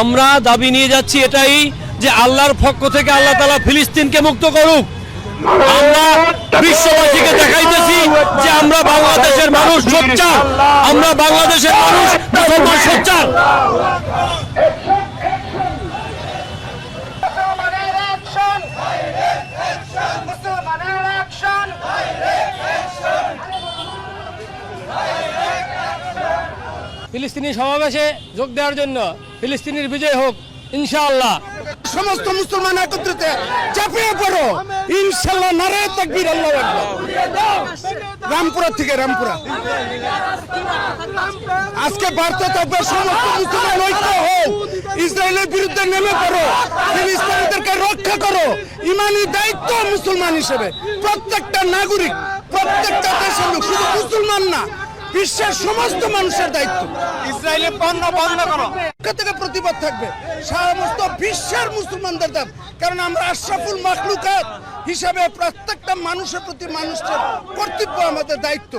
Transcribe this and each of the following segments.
আমরা দাবি নিয়ে যাচ্ছি এটাই যে আল্লাহর পক্ষ থেকে আল্লাহ তালা ফিলিস্তিনকে মুক্ত করুক। আমরা বিশ্ববাসীকে দেখাইতেছি যে আমরা বাংলাদেশের মানুষ সোচ্চার। আমরা বাংলাদেশের মানুষ সোচ্চার। ফিলিস্তিনি সমাবেশে যোগ দেওয়ার জন্য ফিলিস্তিনির বিজয় হোক, ইনশাআল্লাহ। সমস্ত মুসলমান একত্রিত, চাপিয়ে পড়ো। ইনশাল্লাহ নারে তাকবীর, আল্লাহ আকবার। রামপুরা থেকে রামপুরা। আজকে বার্তা থাকবে সমস্ত মুসলমান ঐক্য হোক ইসরায়েলের বিরুদ্ধে নেমে পড়ো। ফিলিস্তিনিদেরকে রক্ষা করো। ইমানি দায়িত্ব মুসলমান হিসেবে। প্রত্যেকটা নাগরিক, প্রত্যেকটা দেশের লোক, শুধু মুসলমান না বিশ্বের সমস্ত মানুষের দায়িত্ব। ইসরায়েলে পণ্য বন্ধ করো। থেকে প্রতিবাদ থাকবে। সমস্ত বিশ্বের মুসলমানদের দাম কারণ আমরা আশরাফুল মাখলুকাত হিসাবে প্রত্যেকটা মানুষের প্রতি মানুষের কর্তব্য আমাদের দায়িত্ব।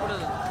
これ